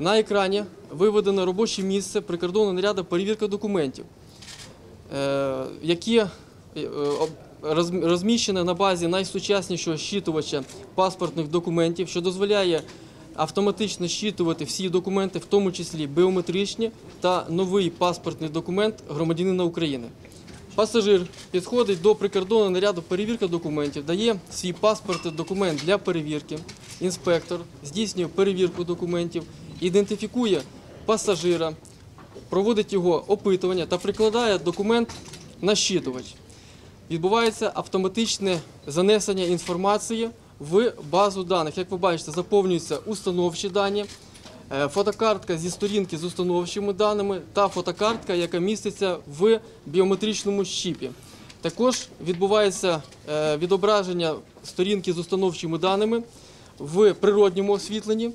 На екрані виведено робоче місце прикордонного наряду перевірка документів, е, які е, об- роз- розміщені на базі найсучаснішого щитувача паспортних документів, що дозволяє автоматично щитувати всі документи, в тому числі біометричні та новий паспортний документ громадянина України. Пасажир підходить до прикордонного наряду перевірка документів, дає свій паспортний документ для перевірки. Інспектор здійснює перевірку документів, ідентифікує пасажира, проводить його опитування та прикладає документ на щитувач. Відбувається автоматичне занесення інформації в базу даних. Як ви бачите, заповнюються установчі дані, е, фотокартка зі сторінки з установчими даними та фотокартка, яка міститься в біометричному щіпі. Також відбувається е, відображення сторінки з установчими даними в природньому освітленні,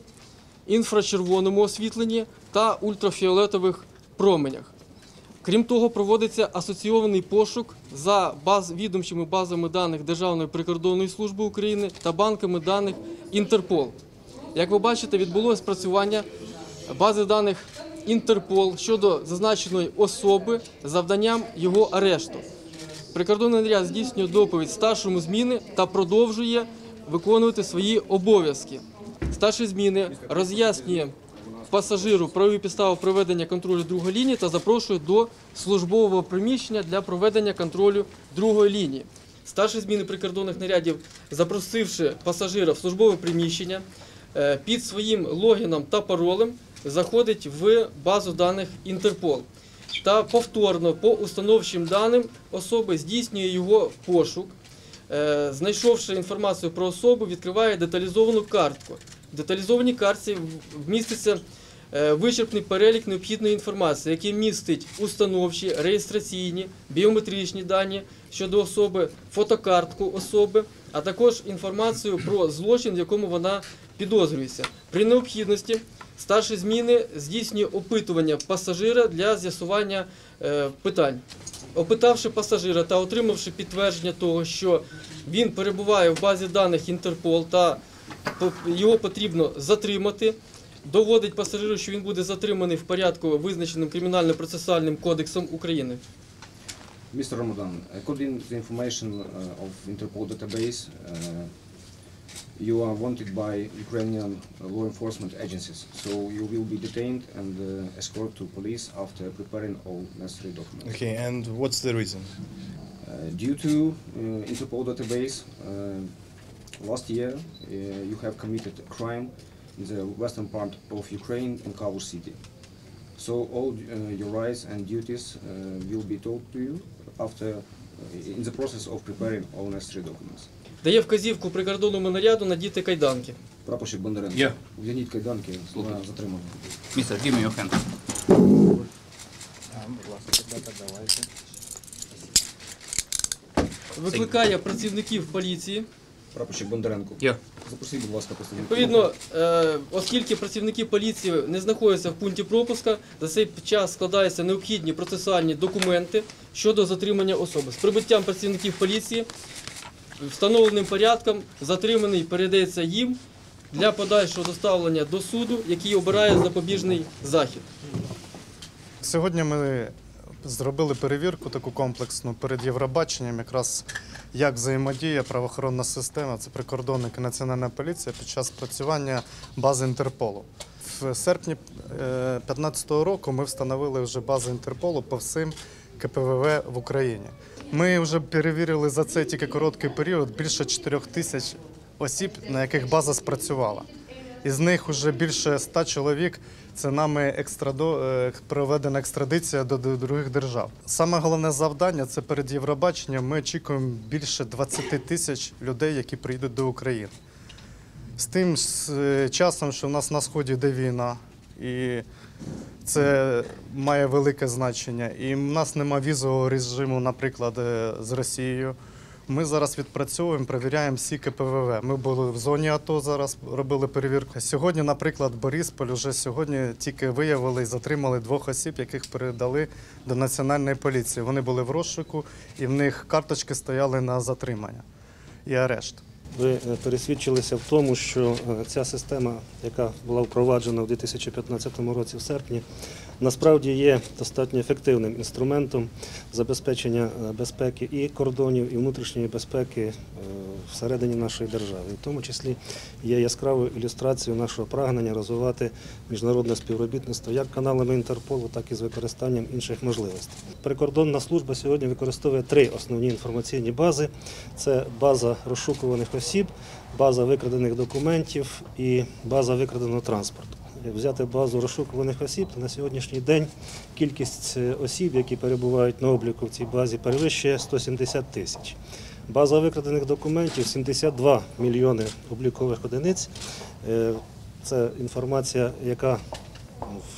інфрачервоному освітленні та ультрафіолетових променях. Крім того, проводиться асоційований пошук за баз, відомчими базами даних Державної прикордонної служби України та банками даних Інтерпол. Як ви бачите, відбулося спрацювання бази даних Інтерпол щодо зазначеної особи завданням його арешту. Прикордонний наряд здійснює доповідь старшому зміни та продовжує виконувати свої обов'язки. Старший зміни роз'яснює пасажиру правові підстави проведення контролю другої лінії та запрошує до службового приміщення для проведення контролю другої лінії. Старший зміни прикордонних нарядів, запросивши пасажира в службове приміщення, е, під своїм логіном та паролем заходить в базу даних Інтерпол та повторно по установчим даним особи здійснює його пошук. Е, Знайшовши інформацію про особу, відкриває деталізовану картку. Деталізованій картці в- вміститься е, вичерпний перелік необхідної інформації, який містить установчі, реєстраційні, біометричні дані щодо особи, фотокартку особи, а також інформацію про злочин, в якому вона підозрюється. При необхідності старші зміни здійснює опитування пасажира для з'ясування е, питань. Опитавши пасажира та отримавши підтвердження того, що він перебуває в базі даних Інтерпол та його потрібно затримати, доводить пасажиру, що він буде затриманий в порядку, визначеним кримінально-процесуальним кодексом України. Mr. Ramadan, according to the information uh, of Interpol database, uh, you are wanted by Ukrainian uh, law enforcement agencies, so you will be detained and uh, escorted to police after preparing all necessary documents. Okay, and what's the reason? Uh, due to uh, Interpol database, uh, last year uh, you have committed a crime in the western part of Ukraine in Kavush city. So all uh, your rights and duties uh, will be told to you after uh, in the process of preparing all necessary documents. Дає вказівку прикордонному наряду надіти кайданки. Прапорщик Бондаренко, Я. вдягніть кайданки на затримання. Містер, give me your hand. Викликає працівників поліції. Прапорщик Бондаренко, Я. запросіть, будь ласка, представників. Відповідно, е, оскільки працівники поліції не знаходяться в пункті пропуска, за цей час складаються необхідні процесуальні документи щодо затримання особи. З прибуттям працівників поліції встановленим порядком затриманий передається їм для подальшого доставлення до суду, який обирає запобіжний захід. Сьогодні ми зробили перевірку таку комплексну перед Євробаченням, якраз як взаємодіє правоохоронна система, це прикордонники Національна поліція під час працювання бази Інтерполу. В серпні 2015 року ми встановили вже базу Інтерполу по всім КПВВ в Україні. Ми вже перевірили за цей тільки короткий період більше 4 тисяч осіб, на яких база спрацювала. Із них вже більше ста чоловік це нами екстрадо, е, проведена екстрадиція до, других держав. Саме головне завдання це перед Євробаченням. Ми очікуємо більше 20 тисяч людей, які прийдуть до України. З тим з, е, часом, що в нас на сході йде війна, і це має велике значення. І в нас немає візового режиму, наприклад, е, з Росією. Ми зараз відпрацьовуємо, перевіряємо всі КПВВ. Ми були в зоні АТО зараз, робили перевірку. Сьогодні, наприклад, Борисполь вже сьогодні тільки виявили і затримали двох осіб, яких передали до національної поліції. Вони були в розшуку, і в них карточки стояли на затримання і арешт. Ви е, пересвідчилися в тому, що е, ця система, яка була впроваджена в 2015 році в серпні, насправді є достатньо ефективним інструментом забезпечення е, безпеки і кордонів, і внутрішньої безпеки всередині нашої держави. В тому числі є яскравою ілюстрацією нашого прагнення розвивати міжнародне співробітництво як каналами Інтерполу, так і з використанням інших можливостей. Прикордонна служба сьогодні використовує три основні інформаційні бази: це база розшукуваних осіб, база викрадених документів і база викраденого транспорту. Взяти базу розшукуваних осіб, то на сьогоднішній день кількість е, осіб, які перебувають на обліку в цій базі, перевищує 170 тисяч. База викрадених документів 72 мільйони облікових одиниць. Е, Це інформація, яка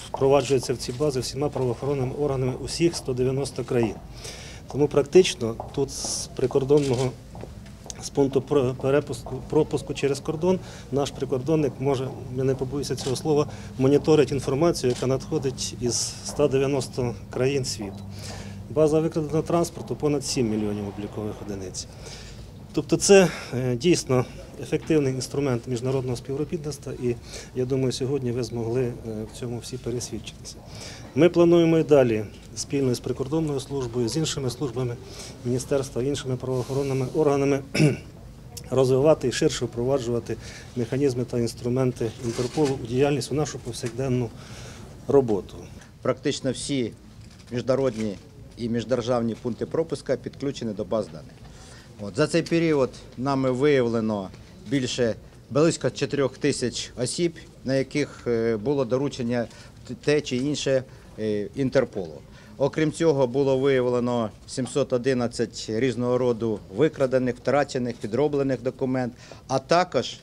впроваджується в ці бази всіма правоохоронними органами усіх 190 країн. Тому практично тут з прикордонного з пункту перепуску пропуску через кордон наш прикордонник може, я не побоюся цього слова, моніторить інформацію, яка надходить із 190 країн світу. База викраденого транспорту понад 7 мільйонів облікових одиниць. Тобто це е, дійсно ефективний інструмент міжнародного співробітництва, і я думаю, сьогодні ви змогли е, в цьому всі пересвідчитися. Ми плануємо і далі спільно з прикордонною службою, з іншими службами міністерства, іншими правоохоронними органами розвивати і ширше впроваджувати механізми та інструменти Інтерполу у діяльність у нашу повсякденну роботу. практично всі міжнародні і міждержавні пункти пропуска підключені до баз даних. От, за цей період нами виявлено більше близько 4 тисяч осіб, на яких е, було доручення те чи інше е, Інтерполу. Окрім цього, було виявлено 711 різного роду викрадених, втрачених, підроблених документ, а також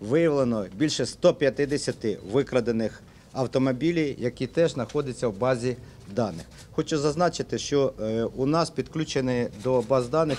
виявлено більше 150 викрадених автомобілів, які теж знаходяться в базі даних. Хочу зазначити, що е, у нас підключені до баз даних